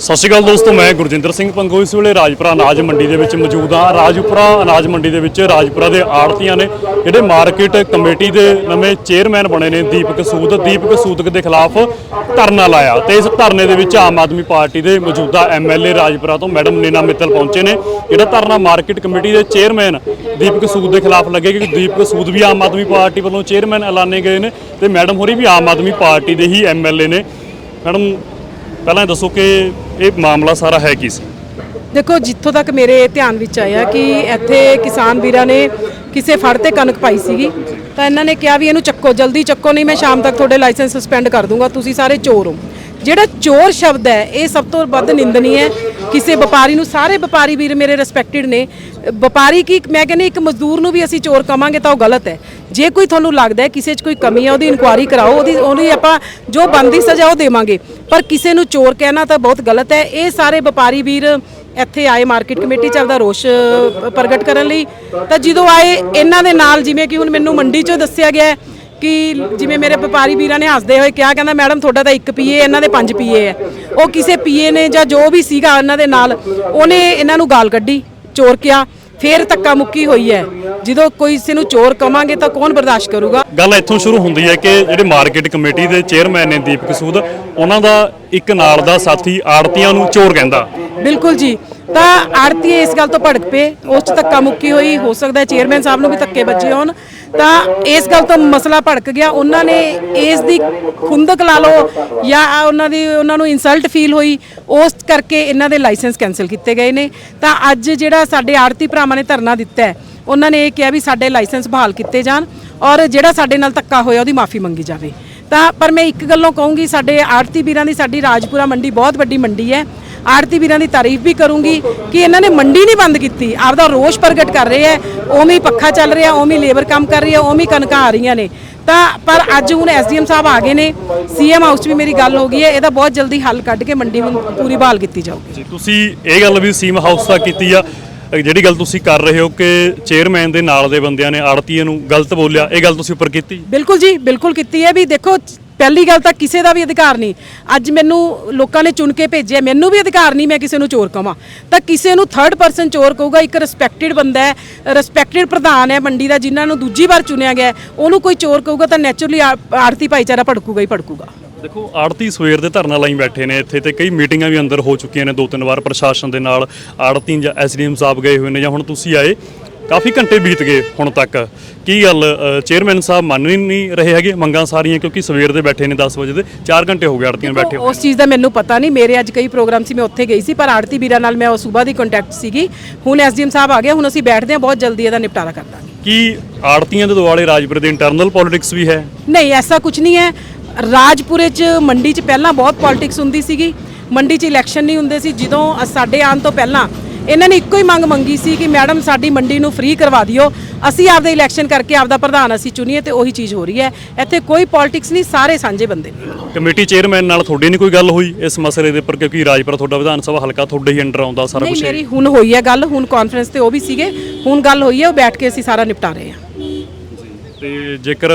ਸਤਿ ਸ਼੍ਰੀ ਅਕਾਲ ਦੋਸਤੋ, ਮੈਂ ਗੁਰਜਿੰਦਰ ਸਿੰਘ ਪੰਗੋ ਇਸ ਵੇਲੇ ਰਾਜਪੁਰਾ ਅਨਾਜ ਮੰਡੀ ਦੇ ਵਿੱਚ ਮੌਜੂਦ ਹਾਂ। ਰਾਜਪੁਰਾ ਅਨਾਜ ਮੰਡੀ ਦੇ ਵਿੱਚ ਰਾਜਪੁਰਾ ਦੇ ਆੜਤੀਆਂ ਨੇ ਜਿਹੜੇ ਮਾਰਕੀਟ ਕਮੇਟੀ ਦੇ ਨਵੇਂ ਚੇਅਰਮੈਨ ਬਣੇ ਨੇ, ਦੀਪਕ ਸੂਦ। ਦੀਪਕ ਸੂਦਕ ਦੇ ਖਿਲਾਫ ਧਰਨਾ ਲਾਇਆ ਤੇ ਇਸ ਧਰਨੇ ਦੇ ਵਿੱਚ ਆਮ ਆਦਮੀ ਪਾਰਟੀ ਦੇ ਮੌਜੂਦਾ ਐਮਐਲਏ ਰਾਜਪੁਰਾ ਤੋਂ ਮੈਡਮ ਨੀਨਾ ਮਿੱਤਲ ਪਹੁੰਚੇ ਨੇ। ਜਿਹੜਾ ਧਰਨਾ ਮਾਰਕੀਟ ਕਮੇਟੀ ਦੇ ਚੇਅਰਮੈਨ ਦੀਪਕ ਸੂਦ ਦੇ ਖਿਲਾਫ ਲੱਗੇ ਕਿ ਦੀਪਕ ਸੂਦ ਵੀ ਆਮ ਆਦਮੀ ਪਾਰਟੀ ਵੱਲੋਂ ਚੇਅਰਮੈਨ ਐਲਾਨੇ ਗਏ ਨੇ ਤੇ ਮੈਡਮ ਹੋਰੀ ਵੀ ਆਮ ਆਦਮੀ ਪਾਰਟੀ ਦੇ ਹੀ ਐਮਐਲਏ ਨੇ। ਮੈਡਮ, ਪਹਿਲਾਂ ਇਹ ਦੱਸੋ ਕਿ ਇਹ ਮਾਮਲਾ ਸਾਰਾ ਹੈ ਕੀ ਸੀ? ਦੇਖੋ, ਜਿੱਥੋਂ ਤੱਕ ਮੇਰੇ ਧਿਆਨ ਵਿੱਚ ਆਇਆ ਕਿ ਇੱਥੇ ਕਿਸਾਨ ਵੀਰਾਂ ਨੇ ਕਿਸੇ ਫੜ ਤੇ ਕਣਕ ਪਾਈ ਸੀਗੀ, ਤਾਂ ਇਹਨਾਂ ਨੇ ਕਿਹਾ ਵੀ ਇਹਨੂੰ ਚੱਕੋ, ਜਲਦੀ ਚੱਕੋ, ਨਹੀਂ ਮੈਂ ਸ਼ਾਮ ਤੱਕ ਤੁਹਾਡੇ ਲਾਇਸੈਂਸ ਸਸਪੈਂਡ ਕਰ ਦੂੰਗਾ, ਤੁਸੀਂ ਸਾਰੇ ਚੋਰ ਹੋ। ਜਿਹੜਾ ਚੋਰ ਸ਼ਬਦ ਹੈ, ਇਹ ਸਭ ਤੋਂ ਵੱਧ ਨਿੰਦਨੀ ਹੈ। ਕਿਸੇ ਵਪਾਰੀ ਨੂੰ, ਸਾਰੇ ਵਪਾਰੀ ਵੀਰ ਮੇਰੇ ਰਿਸਪੈਕਟਡ ਨੇ। ਵਪਾਰੀ ਕੀ, ਮੈਂ ਕਹਿੰਦੀ, ਇੱਕ ਮਜ਼ਦੂਰ ਨੂੰ ਵੀ ਅਸੀਂ ਚੋਰ ਕਵਾਂਗੇ ਤਾਂ ਉਹ ਗਲਤ ਹੈ। ਜੇ ਕੋਈ ਤੁਹਾਨੂੰ ਲੱਗਦਾ ਹੈ ਕਿਸੇ 'ਚ ਕੋਈ ਕਮੀ ਹੈ, ਉਹਦੀ ਇਨਕੁਆਇਰੀ ਕਰਾਓ, ਉਹਦੀ ਉਹਦੀ ਆਪਾਂ ਜੋ ਬੰਦੀ ਸਜ਼ਾ ਉਹ ਦੇਵਾਂਗੇ। ਪਰ ਕਿਸੇ ਨੂੰ ਚੋਰ ਕਹਿਣਾ ਤਾਂ ਬਹੁਤ ਗਲਤ ਹੈ। ਇਹ ਸਾਰੇ ਵਪਾਰੀ ਵੀਰ ਇੱਥੇ ਆਏ ਮਾਰਕੀਟ ਕਮੇਟੀ ਚ ਆਪਦਾ ਰੋਸ਼ ਪ੍ਰਗਟ ਕਰਨ ਲਈ। ਤਾਂ ਜਦੋਂ ਆਏ, ਇਹਨਾਂ ਦੇ ਨਾਲ ਜਿਵੇਂ ਕਿ ਹੁਣ ਮੈਨੂੰ ਮੰਡੀ ਚੋਂ ਦੱਸਿਆ ਗਿਆ ਕਿ ਜਿਵੇਂ ਮੇਰੇ ਵਪਾਰੀ ਵੀਰਾਂ ਨੇ ਹੱਸਦੇ ਹੋਏ ਕਿਹਾ, ਕਹਿੰਦਾ, ਮੈਡਮ, ਤੁਹਾਡਾ ਤਾਂ ਇੱਕ ਪੀਏ, ਇਹਨਾਂ ਦੇ ਪੰਜ ਪੀਏ ਹੈ। ਉਹ ਕਿਸੇ ਪੀਏ ਨੇ ਜਾਂ ਜੋ ਵੀ ਸੀਗਾ ਇਹਨਾਂ ਦੇ ਨਾਲ, ਉਹਨੇ ਇਹਨਾਂ ਨੂੰ ਗਾਲ ਕੱਢੀ, ਚੋਰ ਕਿਹਾ। ਫੇਰ ਧੱਕਾ ਮੁੱਕੀ ਹੋਈ ਹੈ। ਜਦੋਂ ਕੋਈ ਕਿਸੇ ਨੂੰ ਚੋਰ ਕਵਾਂਗੇ ਤਾਂ ਕੌਣ ਬਰਦਾਸ਼ਤ ਕਰੂਗਾ? ਗੱਲ ਇੱਥੋਂ ਸ਼ੁਰੂ ਹੁੰਦੀ ਹੈ ਕਿ ਜਿਹੜੇ ਮਾਰਕੀਟ ਕਮੇਟੀ ਦੇ ਚੇਅਰਮੈਨ ਨੇ ਦੀਪਕ ਸੂਦ ਉਹਨਾਂ ਦਾ ਇੱਕ ਨਾਲ ਦਾ ਸਾਥੀ ਆੜਤੀਆਂ ਨੂੰ ਚੋਰ ਕਹਿੰਦਾ। ਬਿਲਕੁਲ ਜੀ। ਤਾਂ ਆੜਤੀ ਇਸ ਗੱਲ ਤੋਂ ਭੜਕ ਪਏ। ਉਸ 'ਚ ਧੱਕਾ ਮੁੱਕੀ ਹੋਈ, ਹੋ ਸਕਦਾ ਚੇਅਰਮੈਨ ਸਾਹਿਬ ਨੂੰ ਵੀ ਧੱਕੇ ਵੱਜੇ ਹੋਣ। ਤਾਂ ਇਸ ਗੱਲ ਤੋਂ ਮਸਲਾ ਭੜਕ ਗਿਆ। ਉਹਨਾਂ ਨੇ ਇਸ ਦੀ ਖੁੰਦਕ ਲਾ ਲਓ ਜਾਂ ਉਹਨਾਂ ਦੀ, ਉਹਨਾਂ ਨੂੰ ਇਨਸਲਟ ਫੀਲ ਹੋਈ, ਉਸ ਕਰਕੇ ਇਹਨਾਂ ਦੇ ਲਾਇਸੈਂਸ ਕੈਨਸਲ ਕੀਤੇ ਗਏ ਨੇ। ਤਾਂ ਅੱਜ ਜਿਹੜਾ ਸਾਡੇ ਆੜਤੀ ਭਰਾਵਾਂ ਨੇ ਧਰਨਾ ਦਿੱਤਾ ਹੈ, ਉਹਨਾਂ ਨੇ ਇਹ ਕਿਹਾ ਵੀ ਸਾਡੇ ਲਾਇਸੈਂਸ ਬਹਾਲ ਕੀਤੇ ਜਾਣ ਔਰ ਜਿਹੜਾ ਸਾਡੇ ਨਾਲ ਧੱਕਾ ਹੋਇਆ, ਉਹਦੀ ਮਾਫੀ ਮੰਗੀ ਜਾਵੇ। ਤਾਂ ਪਰ ਮੈਂ ਇੱਕ ਗੱਲੋਂ ਕਹੂੰਗੀ, ਸਾਡੇ ਆੜਤੀ ਵੀਰਾਂ ਦੀ ਸਾਡੀ ਰਾਜਪੁਰਾ ਮੰਡੀ ਬਹੁਤ ਵੱਡੀ ਮੰਡੀ ਹੈ। ਆੜਤੀ ਵੀਰਾਂ ਦੀ ਤਾਰੀਫ ਵੀ ਕਰੂੰਗੀ ਕਿ ਇਹਨਾਂ ਨੇ ਮੰਡੀ ਨਹੀਂ ਬੰਦ ਕੀਤੀ। ਆਪਦਾ ਰੋਸ਼ ਪ੍ਰਗਟ ਕਰ ਰਹੇ ਹੈ। ਉਵੇਂ ਪੱਖਾ ਚੱਲ ਰਿਹਾ ਉਵੇਂ ਲੇਬਰ ਕੰਮ ਕਰ ਰਹੀ ਹੈ ਉਵੇਂ ਕਣਕਾਂ ਆ ਰਹੀਆਂ ਨੇ। ਤਾਂ ਪਰ ਅੱਜ ਹੁਣ ਐਸਡੀਐਮ ਸਾਹਿਬ ਆ ਗਏ ਨੇ। ਸੀਐਮ ਹਾਊਸ 'ਚ ਵੀ ਮੇਰੀ ਗੱਲ ਹੋ ਗਈ ਹੈ। ਇਹਦਾ ਬਹੁਤ ਜਲਦੀ ਹੱਲ ਕੱਢ ਕੇ ਮੰਡੀ ਹੁਣ ਪੂਰੀ ਬਹਾਲ ਕੀਤੀ ਜਾਊਗੀ। ਜੀ ਤੁਸੀਂ ਇਹ ਗੱਲ ਵੀ ਸੀਮ ਹਾਊਸ ਦਾ ਕੀਤੀ ਆ। ਜਿਹੜੀ ਗੱਲ ਤੁਸੀਂ ਕਰ ਰਹੇ ਹੋ ਕਿ ਚੇਅਰਮੈਨ ਦੇ ਨਾਲ ਦੇ ਬੰਦਿਆਂ ਨੇ ਆੜਤੀਆਂ ਨੂੰ ਗਲਤ ਬੋਲਿਆ ਇਹ ਗੱਲ ਤੁਸੀਂ ਉੱਪਰ ਕੀਤੀ? ਬਿਲਕੁਲ ਜੀ ਬਿਲਕੁਲ ਕੀਤੀ ਹੈ। ਵੀ ਦੇਖੋ ਪਹਿਲੀ ਗੱਲ ਤਾਂ ਕਿਸੇ ਦਾ ਵੀ ਅਧਿਕਾਰ ਨਹੀਂ। ਅੱਜ ਮੈਨੂੰ ਲੋਕਾਂ ਨੇ ਚੁਣ ਕੇ ਭੇਜਿਆ, ਮੈਨੂੰ ਵੀ ਅਧਿਕਾਰ ਨਹੀਂ ਮੈਂ ਕਿਸੇ ਨੂੰ ਚੋਰ ਕਹਾਂ ਤਾਂ ਕਿਸੇ ਨੂੰ ਥਰਡ ਪਰਸਨ ਚੋਰ ਕਹੂਗਾ, ਇੱਕ ਰਿਸਪੈਕਟਡ ਬੰਦਾ ਹੈ ਰਿਸਪੈਕਟਡ ਪ੍ਰਧਾਨ ਹੈ ਮੰਡੀ ਦਾ, ਜਿਨ੍ਹਾਂ ਨੂੰ ਦੂਜੀ ਵਾਰ ਚੁਣਿਆ ਗਿਆ ਉਹਨੂੰ ਕੋਈ ਚੋਰ ਕਹੂਗਾ ਤਾਂ ਨੈਚੁਰਲੀ ਆੜਤੀ ਭਾਈਚਾਰਾ ਭੜਕੂਗਾ ਹੀ ਭੜਕੂਗਾ। ਦੇਖੋ, ਆੜਤੀ ਸਵੇਰ ਦੇ ਧਰਨਾ ਲਾਈ ਬੈਠੇ ਨੇ, ਇੱਥੇ ਤੇ ਕਈ ਮੀਟਿੰਗਾਂ ਵੀ ਅੰਦਰ ਹੋ ਚੁੱਕੀਆਂ ਨੇ, ਦੋ ਤਿੰਨ ਵਾਰ ਪ੍ਰਸ਼ਾਸਨ ਦੇ ਨਾਲ ਆੜਤੀ ਜਾਂ ਐਸਡੀਐਮ ਸਾਹਿਬ ਗਏ ਹੋਏ ਨੇ, ਜਾਂ ਹੁਣ ਤੁਸੀਂ ਆਏ ਕਾਫੀ ਘੰਟੇ ਬੀਤ ਗਏ ਹੁਣ ਤੱਕ। ਕੀ ਗੱਲ ਚੇਅਰਮੈਨ ਸਾਹਿਬ ਮੰਨ ਨਹੀਂ ਰਹੇ ਹੈਗੇ ਮੰਗਾਂ ਸਾਰੀਆਂ ਕਿਉਂਕਿ ਸਵੇਰ ਦੇ ਬੈਠੇ ਨੇ 10 ਵਜੇ ਦੇ 4 ਘੰਟੇ ਹੋ ਗਏ ਆੜਤੀਆਂ ਬੈਠੇ ਉਸ ਚੀਜ਼ ਦਾ ਮੈਨੂੰ ਪਤਾ ਨਹੀਂ ਮੇਰੇ ਅੱਜ ਕਈ ਪ੍ਰੋਗਰਾਮ ਸੀ ਮੈਂ ਉੱਥੇ ਗਈ ਸੀ ਪਰ ਆਰਤੀ ਵੀਰਾਂ ਨਾਲ ਮੈਂ ਉਹ ਸੂਬਾ ਦੀ ਕੰਟੈਕਟ ਸੀਗੀ। ਹੁਣ ਐਸਡੀਐਮ ਸਾਹਿਬ ਆ ਗਏ ਹੁਣ ਅਸੀਂ ਬੈਠਦੇ ਹਾਂ ਬਹੁਤ ਜਲਦੀ ਇਹਦਾ ਨਿਪਟਾਰਾ ਕਰ ਦਾਂਗੇ। ਕੀ ਆੜਤੀਆਂ ਦੇ ਦੁਆਲੇ ਰਾਜਪੁਰ ਦੇ ਇੰਟਰਨਲ ਪੋਲਿਟਿਕਸ ਵੀ ਹੈ? ਨਹੀਂ ਐਸਾ ਕੁਝ ਨਹੀਂ ਹੈ। ਰਾਜਪੁਰੇ ਚ ਮੰਡੀ ਚ ਪਹਿਲਾਂ ਬਹੁਤ ਪੋਲਿਟਿਕਸ ਹੁੰਦੀ ਸੀਗੀ। ਮੰਡੀ ਚ ਇਲੈਕਸ਼ਨ ਨਹੀਂ ਹੁੰਦੇ ਸੀ ਜਦੋਂ ਸਾਡੇ ਆਉਣ ਤੋਂ ਪਹਿਲਾਂ ਇਹਨਾਂ ਨੇ ਇੱਕੋ ਹੀ ਮੰਗ ਮੰਗੀ ਸੀ ਕਿ ਮੈਡਮ ਸਾਡੀ ਮੰਡੀ ਨੂੰ ਫ੍ਰੀ ਕਰਵਾ ਦਿਓ। ਅਸੀਂ ਆਪਦੇ ਇਲੈਕਸ਼ਨ ਕਰਕੇ ਆਪਦਾ ਪ੍ਰਧਾਨ ਅਸੀਂ ਚੁਣੀਏ ਤੇ ਉਹੀ ਚੀਜ਼ ਹੋ ਰਹੀ ਹੈ। ਇੱਥੇ ਕੋਈ ਪੋਲਿਟਿਕਸ ਨਹੀਂ ਸਾਰੇ ਸਾਂਝੇ ਬੰਦੇ ਨੇ। ਕਮੇਟੀ ਚੇਅਰਮੈਨ ਨਾਲ ਤੁਹਾਡੀ ਨਹੀਂ ਕੋਈ ਗੱਲ ਹੋਈ ਇਸ ਮਸਲੇ ਦੇ ਉੱਪਰ ਕਿਉਂਕਿ ਰਾਜਪੁਰਾ ਤੁਹਾਡਾ ਵਿਧਾਨ ਸਭਾ ਹਲਕਾ ਤੁਹਾਡੇ ਹੀ ਅੰਡਰ ਆਉਂਦਾ ਸਾਰਾ ਨਹੀਂ ਕੁਝ ਮੇਰੀ ਹੁਣ ਹੋਈ ਹੈ ਗੱਲ ਹੁਣ ਕਾਨਫਰੰਸ ਤੇ ਉਹ ਵੀ ਸੀਗੇ। ਹੁਣ ਗੱਲ ਹੋਈ ਹੈ ਉਹ ਬੈਠ ਕੇ ਅਸੀਂ ਸਾਰਾ ਨਿਪਟਾ ਰਹੇ ਹਾਂ। ਤੇ ਜੇਕਰ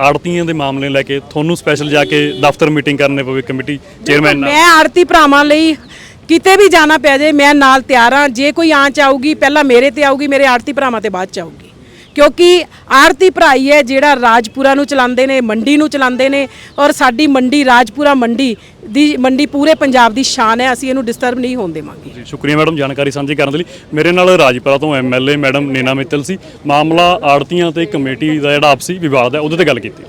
ਆੜਤੀਆਂ ਦੇ ਮਾਮਲੇ ਲੈ ਕੇ ਤੁਹਾਨੂੰ ਸਪੈਸ਼ਲ ਜਾ ਕੇ ਦਫ਼ਤਰ ਮੀਟਿੰਗ ਕਰਨੇ ਪਵੇ ਕਮੇਟੀ ਚੇਅਰਮੈਨ ਨਾਲ। ਮੈਂ ਆਰਤੀ ਭਰਾਵਾਂ ਲਈ ਕਿਤੇ ਵੀ ਜਾਣਾ ਪੈ ਜਾਏ, ਮੈਂ ਨਾਲ ਤਿਆਰ ਹਾਂ। ਜੇ ਕੋਈ ਆਂਚ ਆਊਗੀ, ਪਹਿਲਾਂ ਮੇਰੇ ਤੇ ਆਊਗੀ, ਮੇਰੇ ਆੜਤੀ ਭਰਾਵਾਂ ਤੇ ਬਾਅਦ ਚ ਆਊਗੀ। ਕਿਉਂਕਿ ਆਰਤੀ ਭਰਾਈ ਹੈ ਜਿਹੜਾ ਰਾਜਪੁਰਾ ਨੂੰ ਚਲਾਉਂਦੇ ਨੇ, ਮੰਡੀ ਨੂੰ ਚਲਾਉਂਦੇ ਨੇ ਔਰ ਸਾਡੀ ਮੰਡੀ, ਰਾਜਪੁਰਾ ਮੰਡੀ ਦੀ, ਮੰਡੀ ਪੂਰੇ ਪੰਜਾਬ ਦੀ ਸ਼ਾਨ ਹੈ। ਅਸੀਂ ਇਹਨੂੰ ਡਿਸਟਰਬ ਨਹੀਂ ਹੋਣ ਦੇਵਾਂਗੇ। ਜੀ, ਸ਼ੁਕਰੀਆ ਮੈਡਮ, ਜਾਣਕਾਰੀ ਸਾਂਝੀ ਕਰਨ ਦੇ ਲਈ। ਮੇਰੇ ਨਾਲ ਰਾਜਪੁਰਾ ਤੋਂ ਐਮਐਲਏ ਮੈਡਮ ਨੀਨਾ ਮਿੱਤਲ ਸੀ। ਮਾਮਲਾ ਆੜਤੀਆਂ ਤੇ ਕਮੇਟੀ ਦਾ ਜਿਹੜਾ ਆਪਸੀ ਵਿਵਾਦ ਹੈ, ਉਹਦੇ ਤੇ ਗੱਲ ਕੀਤੀ।